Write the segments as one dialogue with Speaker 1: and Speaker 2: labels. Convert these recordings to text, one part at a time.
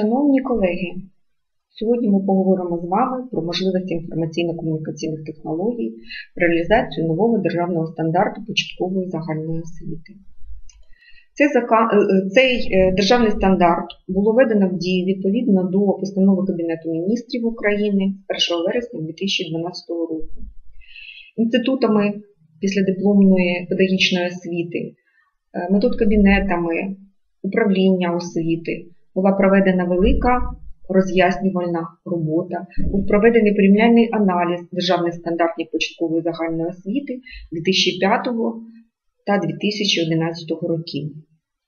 Speaker 1: Шановні колеги, сьогодні ми поговоримо з вами про можливості інформаційно-комунікаційних технологій, реалізацію нового державного стандарту початкової загальної освіти. Е, е, цей е, державний стандарт було введено в дію відповідно до постанови Кабінету міністрів України з 1 вересня 2012 року. Інститутами післядипломної педагогічної освіти, е, методкабінетами управління освіти була проведена велика роз'яснювальна робота, був проведений порівняльний аналіз державних стандартів початкової загальної освіти 2005 та 2011 років.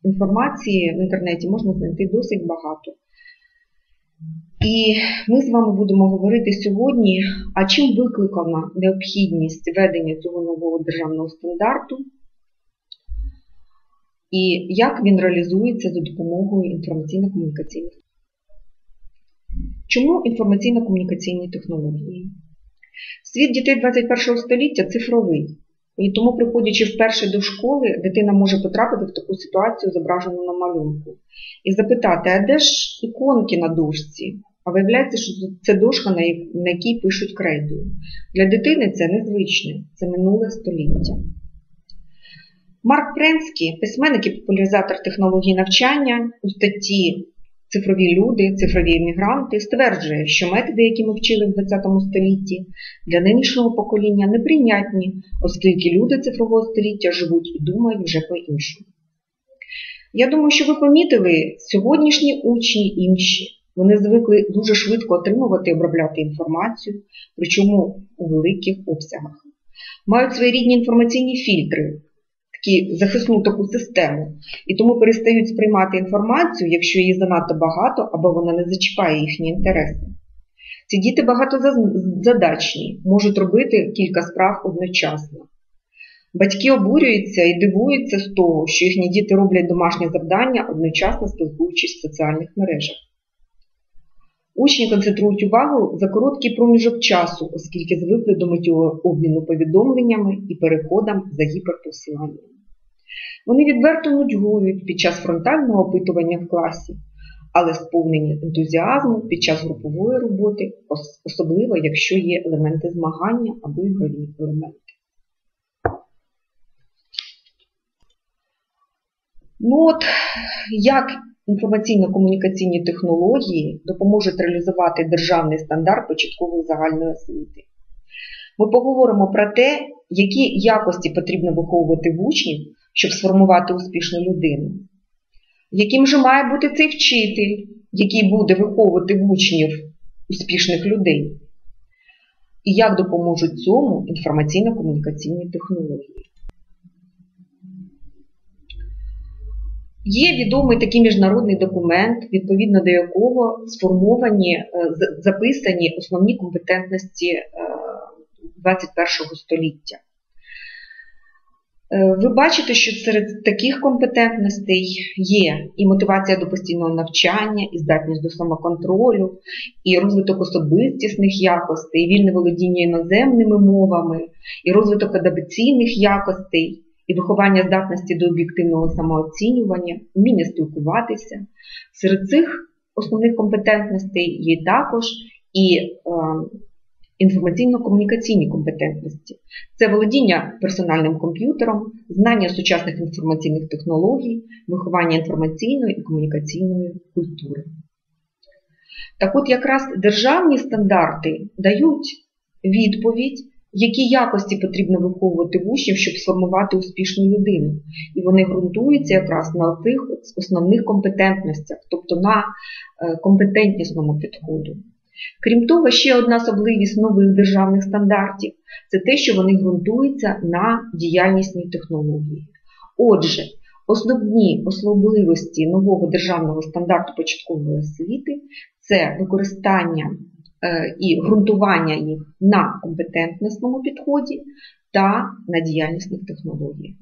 Speaker 1: Інформації в інтернеті можна знайти досить багато. І ми з вами будемо говорити сьогодні, а чим викликана необхідність введення цього нового державного стандарту і як він реалізується за допомогою інформаційно-комунікаційних. Чому інформаційно-комунікаційні технології? Світ дітей 21 століття цифровий. І тому, приходячи вперше до школи, дитина може потрапити в таку ситуацію, зображену на малюнку, і запитати, а де ж іконки на дошці? А виявляється, що це дошка, на на якій пишуть крейдою. Для дитини це незвичне, це минуле століття. Марк Пренський, письменник і популяризатор технологій навчання у статті Цифрові люди, цифрові емігранти стверджує, що методи, які ми вчили в 20 столітті, для нинішнього покоління неприйнятні, оскільки люди цифрового століття живуть і думають вже по-іншому. Я думаю, що ви помітили, сьогоднішні учні інші, вони звикли дуже швидко отримувати і обробляти інформацію, причому у великих обсягах. Мають своєрідні інформаційні фільтри, такі захисну таку систему, і тому перестають сприймати інформацію, якщо її занадто багато або вона не зачіпає їхні інтереси. Ці діти багатозадачні, можуть робити кілька справ одночасно. Батьки обурюються і дивуються з того, що їхні діти роблять домашні завдання, одночасно спілкуючись в соціальних мережах. Учні концентрують увагу за короткий проміжок часу, оскільки звикли до миттєвого обміну повідомленнями і переходам за гіперпосиланням. Вони відверто нудьгують під час фронтального опитування в класі, але сповнені ентузіазму під час групової роботи, особливо якщо є елементи змагання або ігрові елементи. Ну от, як інформаційно-комунікаційні технології допоможуть реалізувати державний стандарт початкової загальної освіти. Ми поговоримо про те, які якості потрібно виховувати в учнів, щоб сформувати успішну людину. Яким же має бути цей вчитель, який буде виховувати в учнів успішних людей? І як допоможуть цьому інформаційно-комунікаційні технології? Є відомий такий міжнародний документ, відповідно до якого сформовані, е, записані основні компетентності е, 21 століття. Е, Ви бачите, що серед таких компетентностей є і мотивація до постійного навчання, і здатність до самоконтролю, і розвиток особистісних якостей, і вільне володіння іноземними мовами, і розвиток адаптаційних якостей, і виховання здатності до об'єктивного самооцінювання, вміння спілкуватися. Серед цих основних компетентностей є також і е, інформаційно-комунікаційні компетентності. Це володіння персональним комп'ютером, знання сучасних інформаційних технологій, виховання інформаційної і комунікаційної культури. Так от якраз державні стандарти дають відповідь, які якості потрібно виховувати в учнів, щоб сформувати успішну людину. І вони ґрунтуються якраз на тих основних компетентностях, тобто на е, компетентнісному підходу. Крім того, ще одна особливість нових державних стандартів це те, що вони ґрунтуються на діяльнісній технології. Отже, основні особливості нового державного стандарту початкової освіти це використання і ґрунтування їх на компетентнісному підході та на діяльнісних технологіях.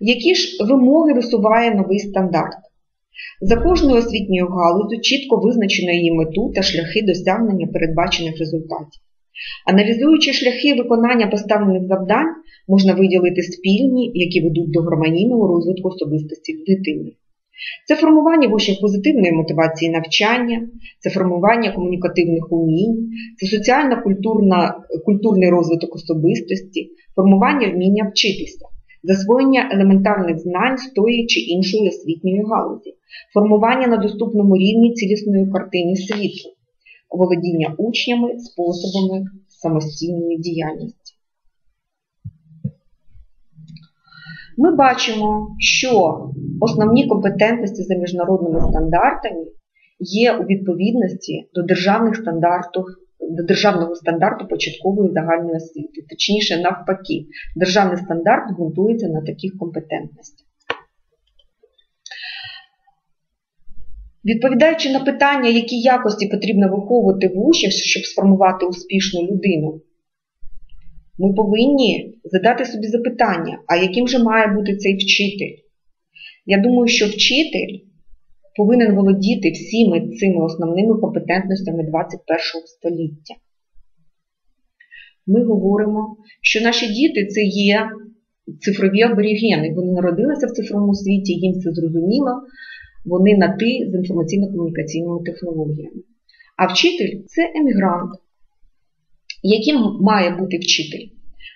Speaker 1: Які ж вимоги висуває новий стандарт? За кожною освітньою галузю чітко визначено її мету та шляхи досягнення передбачених результатів. Аналізуючи шляхи виконання поставлених завдань, можна виділити спільні, які ведуть до гармонійного розвитку особистості дитини. Це формування в учнів позитивної мотивації навчання, це формування комунікативних умінь, це соціально-культурний розвиток особистості, формування вміння вчитися, засвоєння елементарних знань з тої чи іншої освітньої галузі, формування на доступному рівні цілісної картини світу, володіння учнями способами самостійної діяльності. Ми бачимо, що основні компетентності за міжнародними стандартами є у відповідності до державних стандартів. До державного стандарту початкової загальної освіти, точніше, навпаки, державний стандарт ґрунтується на таких компетентностях. Відповідаючи на питання, які якості потрібно виховувати в учнів, щоб сформувати успішну людину, ми повинні задати собі запитання, а яким же має бути цей вчитель? Я думаю, що вчитель повинен володіти всіми цими основними компетентностями 21 століття. Ми говоримо, що наші діти це є цифрові аборігени. Вони народилися в цифровому світі, їм це зрозуміло, вони на ти з інформаційно-комунікаційними технологіями. А вчитель це емігрант. Яким має бути вчитель?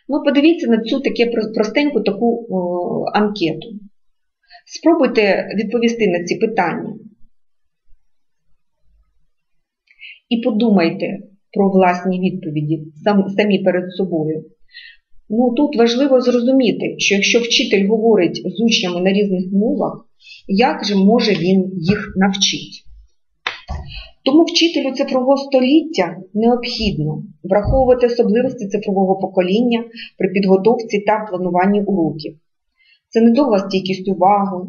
Speaker 1: Ну, подивіться на цю таке простеньку таку о, анкету. Спробуйте відповісти на ці питання. І подумайте про власні відповіді самі перед собою. Ну, Тут важливо зрозуміти, що якщо вчитель говорить з учнями на різних мовах, як же може він їх навчити? Тому вчителю цифрового століття необхідно враховувати особливості цифрового покоління при підготовці та плануванні уроків. Це недовга стійкість уваги,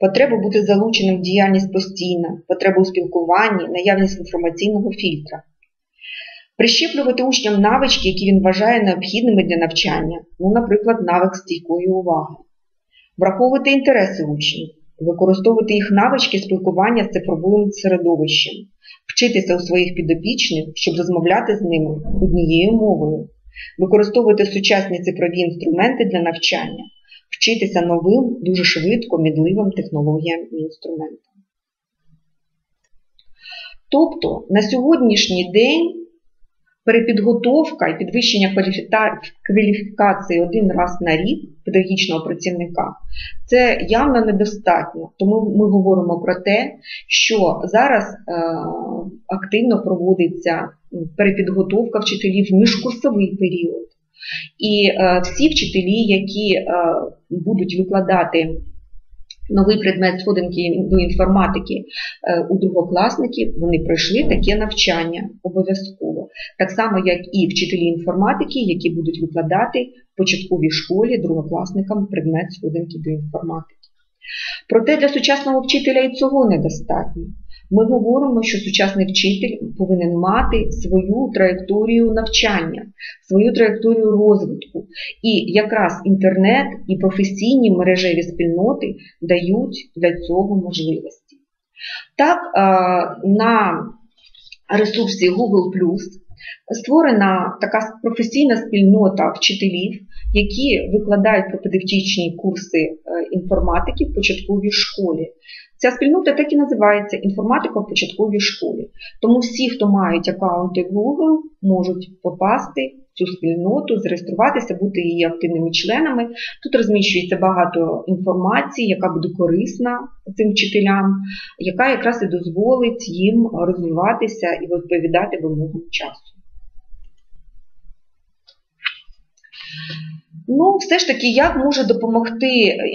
Speaker 1: потреба бути залученим в діяльність постійно, потреба у спілкуванні, наявність інформаційного фільтра. Прищеплювати учням навички, які він вважає необхідними для навчання, ну, наприклад, навик стійкої уваги, враховувати інтереси учнів, використовувати їх навички спілкування з цифровим середовищем вчитися у своїх підопічних, щоб розмовляти з ними однією мовою, використовувати сучасні цифрові інструменти для навчання, вчитися новим, дуже швидко, мідливим технологіям і інструментам. Тобто на сьогоднішній день перепідготовка і підвищення кваліфікації один раз на рік педагогічного працівника це явно недостатньо. Тому ми говоримо про те, що зараз е, активно проводиться перепідготовка вчителів в міжкурсовий період. І е, всі вчителі, які е, будуть викладати новий предмет сходинки до інформатики е, у другокласників, вони пройшли таке навчання обов'язково. Так само, як і вчителі інформатики, які будуть викладати в початковій школі другокласникам предмет сходинки до інформатики. Проте для сучасного вчителя і цього недостатньо. Ми говоримо, що сучасний вчитель повинен мати свою траєкторію навчання, свою траєкторію розвитку. І якраз інтернет і професійні мережеві спільноти дають для цього можливості. Так, на ресурсі Google створена така професійна спільнота вчителів, які викладають пропедевтичні курси е, інформатики в початковій школі. Ця спільнота так і називається інформатика в початковій школі. Тому всі, хто мають аккаунти Google, можуть попасти в цю спільноту, зареєструватися, бути її активними членами. Тут розміщується багато інформації, яка буде корисна цим вчителям, яка якраз і дозволить їм розвиватися і відповідати вимогам часу. Ну, все ж таки, як може допомогти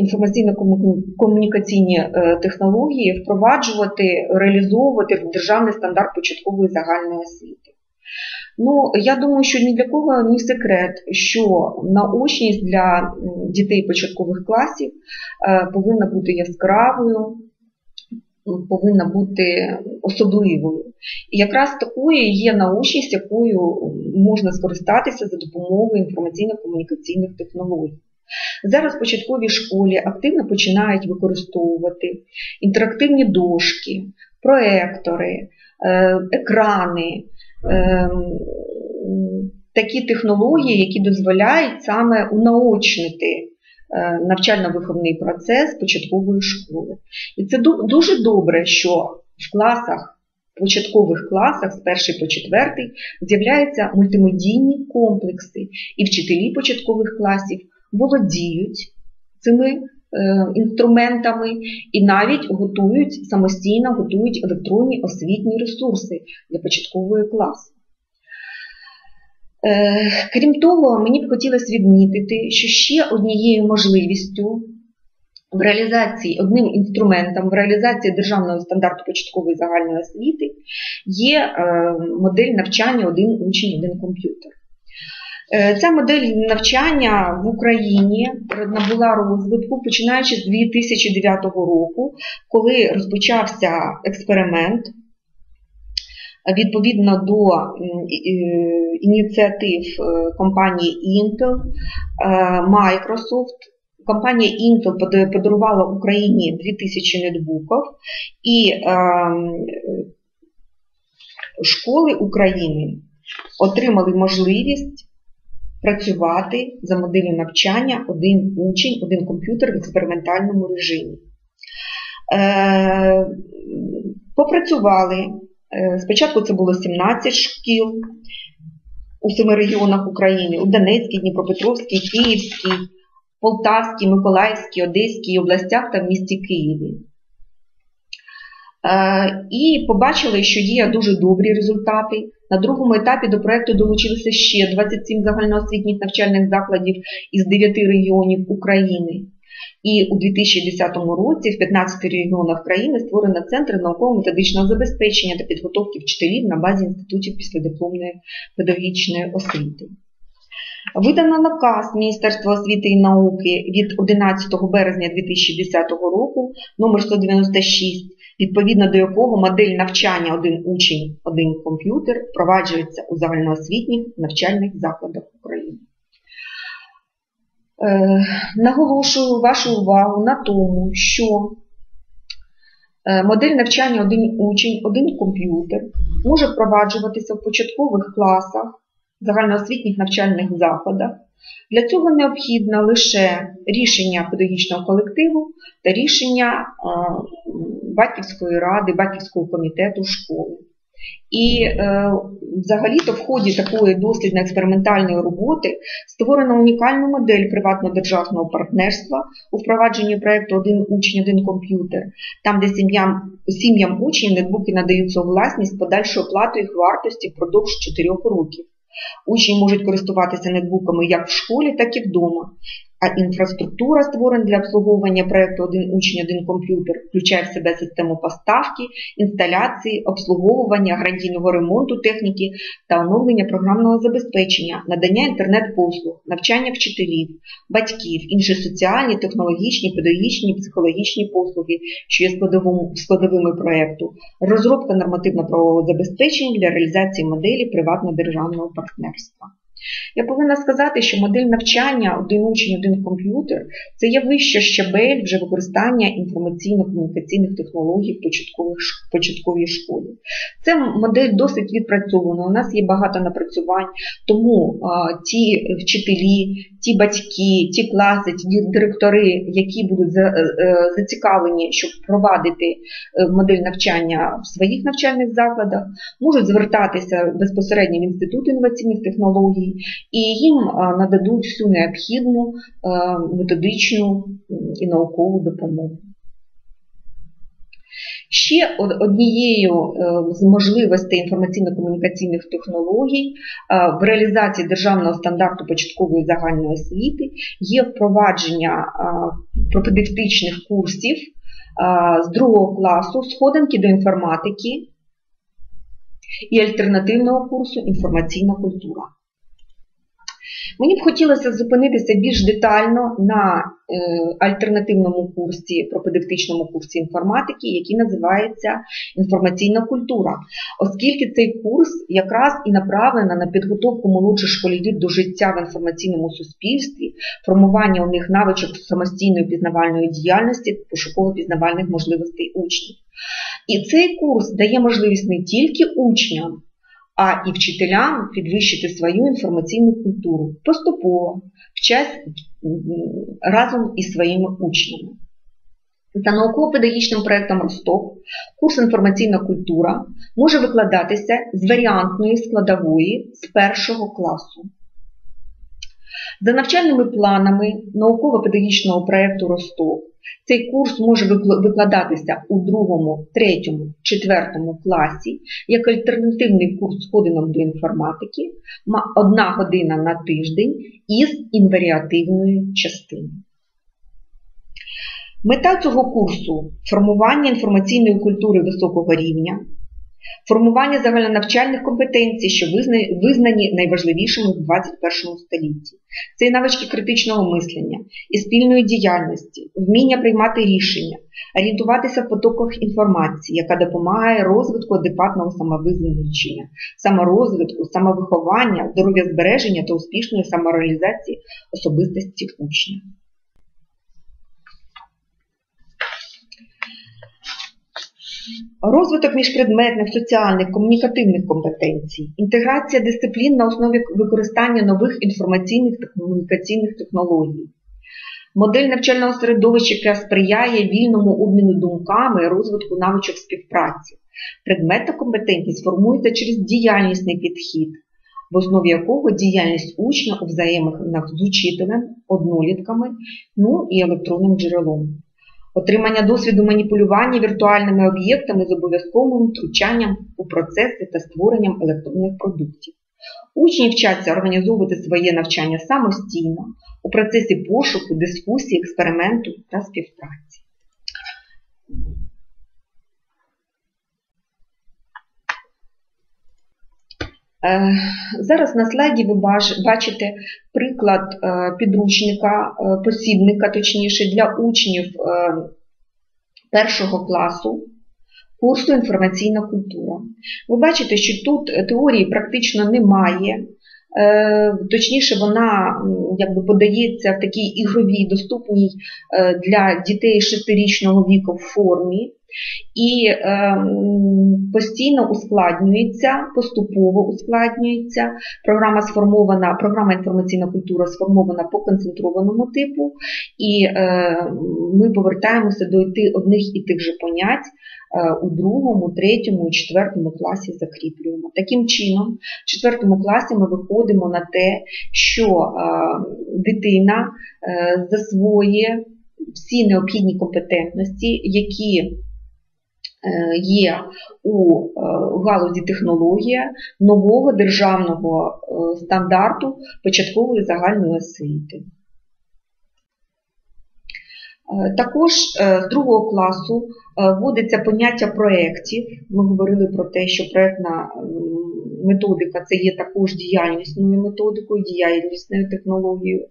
Speaker 1: інформаційно-комунікаційні е, технології впроваджувати, реалізовувати державний стандарт початкової загальної освіти? Ну, я думаю, що ні для кого ні секрет, що наочність для дітей початкових класів е, повинна бути яскравою, повинна бути особливою. І якраз такою є научність, якою можна скористатися за допомогою інформаційно-комунікаційних технологій. Зараз в початковій школі активно починають використовувати інтерактивні дошки, проектори, е, екрани, ем, такі технології, які дозволяють саме унаочнити Е, навчально-виховний процес початкової школи. І це дуже добре, що в класах, початкових класах з перший по четвертий з'являються мультимедійні комплекси, і вчителі початкових класів володіють цими е, інструментами і навіть готують самостійно готують електронні освітні ресурси для початкової класи. Е, крім того, мені б хотілося відмітити, що ще однією можливістю в реалізації, одним інструментом в реалізації державного стандарту початкової загальної освіти є е, модель навчання один учень, один комп'ютер. Е, ця модель навчання в Україні набула розвитку починаючи з 2009 року, коли розпочався експеримент відповідно до ініціатив е, компанії Intel, е, Microsoft. Компанія Intel подарувала Україні 2000 нетбуків і е, школи України отримали можливість працювати за моделлю навчання один учень, один комп'ютер в експериментальному режимі. Попрацювали спочатку це було 17 шкіл у семи регіонах України: у Донецькій, Дніпропетровській, Київській, Полтавській, Миколаївській, Одеській областях та в місті Києві. Е, і побачили, що є дуже добрі результати. На другому етапі до проєкту долучилися ще 27 загальноосвітніх навчальних закладів із 9 регіонів України. І у 2010 році в 15 регіонах країни створено центри науково-методичного забезпечення та підготовки вчителів на базі інститутів післядипломної педагогічної освіти. Видано наказ Міністерства освіти і науки від 11 березня 2010 року номер 196 відповідно до якого модель навчання один учень, один комп'ютер впроваджується у загальноосвітніх навчальних закладах України. Е, наголошую вашу увагу на тому, що е, модель навчання один учень, один комп'ютер може впроваджуватися в початкових класах, загальноосвітніх навчальних закладах. Для цього необхідно лише рішення педагогічного колективу та рішення е, батьківської ради, батьківського комітету школи. І е, взагалі-то в ході такої дослідно-експериментальної роботи створена унікальна модель приватно-державного партнерства у впровадженні проєкту Один учень, один комп'ютер, там, де сім'ям сім'ям учнів нетбуки надаються у власність подальшою оплатою їх вартості впродовж 4 років. Учні можуть користуватися нетбуками як в школі, так і вдома. А інфраструктура, створена для обслуговування проєкту Один учень, один комп'ютер, включає в себе систему поставки, інсталяції, обслуговування, гарантійного ремонту техніки та оновлення програмного забезпечення, надання інтернет-послуг, навчання вчителів, батьків, інші соціальні, технологічні, педагогічні, психологічні послуги, що є складовими проєкту, розробка нормативно-правового забезпечення для реалізації моделі приватно-державного партнерства. Я повинна сказати, що модель навчання один учень, один комп'ютер це є вища щабель вже використання інформаційно-комунікаційних технологій в початковій школі. Це модель досить відпрацьована. У нас є багато напрацювань, тому а, ті вчителі, ті батьки, ті класи, ті директори, які будуть е, е, зацікавлені, щоб провадити е, модель навчання в своїх навчальних закладах, можуть звертатися безпосередньо в інститут інноваційних технологій і їм нададуть всю необхідну методичну і наукову допомогу. Ще однією е, з можливостей інформаційно-комунікаційних технологій в реалізації державного стандарту початкової загальної освіти є впровадження пропедевтичних курсів з другого класу сходинки до інформатики і альтернативного курсу інформаційна культура. Мені б хотілося зупинитися більш детально на е, альтернативному курсі, пропедевтичному курсі інформатики, який називається інформаційна культура, оскільки цей курс якраз і направлений на підготовку молодших школярів до життя в інформаційному суспільстві, формування у них навичок самостійної пізнавальної діяльності, пошуково-пізнавальних можливостей учнів. І цей курс дає можливість не тільки учням а і вчителям підвищити свою інформаційну культуру поступово, вчась разом із своїми учнями. За науково-педагогічним проєктом Ростов курс інформаційна культура може викладатися з варіантної складової з першого класу. За навчальними планами науково-педагогічного проєкту Ростов цей курс може викладатися у другому, третьому, четвертому класі як альтернативний курс з ходином до інформатики, одна година на тиждень із інваріативної частини. Мета цього курсу формування інформаційної культури високого рівня, формування загальнонавчальних компетенцій, що визнані найважливішими в 21 столітті. Це і навички критичного мислення, і спільної діяльності, вміння приймати рішення, орієнтуватися в потоках інформації, яка допомагає розвитку адекватного самовизначення, саморозвитку, самовиховання, здоров'я збереження та успішної самореалізації особистості учня. Розвиток міжпредметних, соціальних, комунікативних компетенцій, інтеграція дисциплін на основі використання нових інформаційних та комунікаційних технологій, модель навчального середовища, яка сприяє вільному обміну думками розвитку навичок співпраці. Предметна компетентність формується через діяльнісний підхід, в основі якого діяльність учня у взаєминах з учителем, однолітками, ну і електронним джерелом отримання досвіду маніпулювання віртуальними об'єктами з обов'язковим втручанням у процеси та створенням електронних продуктів. Учні вчаться організовувати своє навчання самостійно у процесі пошуку, дискусії, експерименту та співпраці. Е, зараз на слайді ви бачите приклад е, підручника, е, посібника, точніше, для учнів першого класу курсу інформаційна культура. Ви бачите, що тут теорії практично немає. Точніше, вона якби подається в такій ігровій, доступній для дітей шестирічного віку в формі і е, постійно ускладнюється, поступово ускладнюється. Програма сформована, програма інформаційна культура сформована по концентрованому типу, і е, ми повертаємося до одних і тих же понять. Е, у другому, третьому і четвертому класі закріплюємо. Таким чином, в четвертому класі ми виходимо на те, що е, дитина е, засвоює всі необхідні компетентності, які є у е, галузі технологія нового державного е, стандарту початкової загальної освіти. Також з другого класу вводиться поняття проєктів. Ми говорили про те, що проєктна методика це є також діяльнісною методикою, діяльнісною технологією.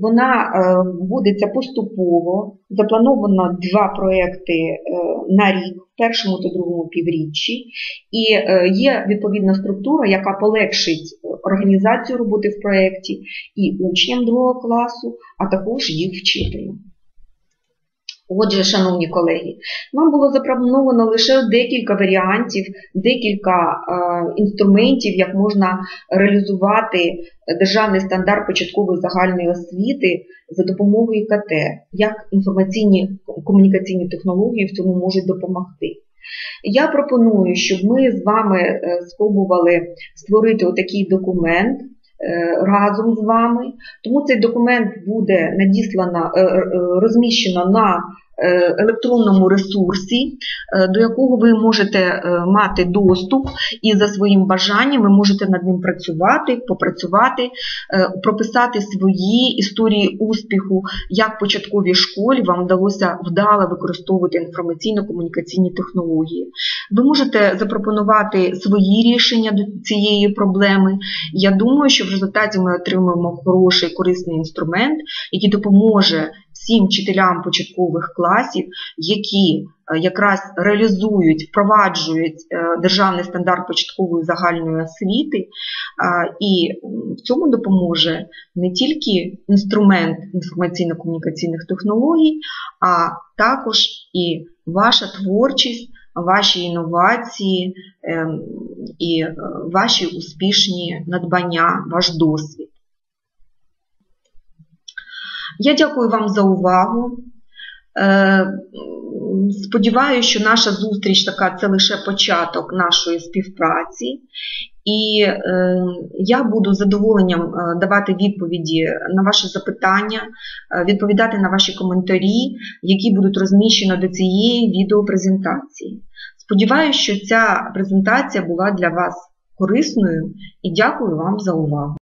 Speaker 1: Вона вводиться поступово, заплановано два проєкти на рік в першому та другому півріччі, і е, є відповідна структура, яка полегшить організацію роботи в проєкті і учням другого класу, а також їх вчителям. Отже, шановні колеги, нам було запропоновано лише декілька варіантів, декілька е, інструментів, як можна реалізувати державний стандарт початкової загальної освіти за допомогою ІКТ, як інформаційні комунікаційні технології в цьому можуть допомогти. Я пропоную, щоб ми з вами е, спробували створити отакий документ. Е, разом з вами, тому цей документ буде надіслано, е, розміщено на Е, електронному ресурсі, е, до якого ви можете е, мати доступ, і за своїм бажанням ви можете над ним працювати, попрацювати, прописати свої історії успіху, як в початковій школі вам вдалося вдало використовувати інформаційно-комунікаційні технології. Ви можете запропонувати свої рішення до цієї проблеми. Я думаю, що в результаті ми отримаємо хороший корисний інструмент, який допоможе всім вчителям початкових класів, які е, якраз реалізують, впроваджують е, державний стандарт початкової загальної освіти, і в цьому допоможе не тільки інструмент інформаційно-комунікаційних технологій, а також і ваша творчість, ваші інновації ем, і е, ваші успішні надбання, ваш досвід. Я дякую вам за увагу. Е, Сподіваюся, що наша зустріч така це лише початок нашої співпраці, і е, я буду з задоволенням е, давати відповіді на ваші запитання, відповідати на ваші коментарі, які будуть розміщені до цієї відеопрезентації. Сподіваюся, що ця презентація була для вас корисною і дякую вам за увагу.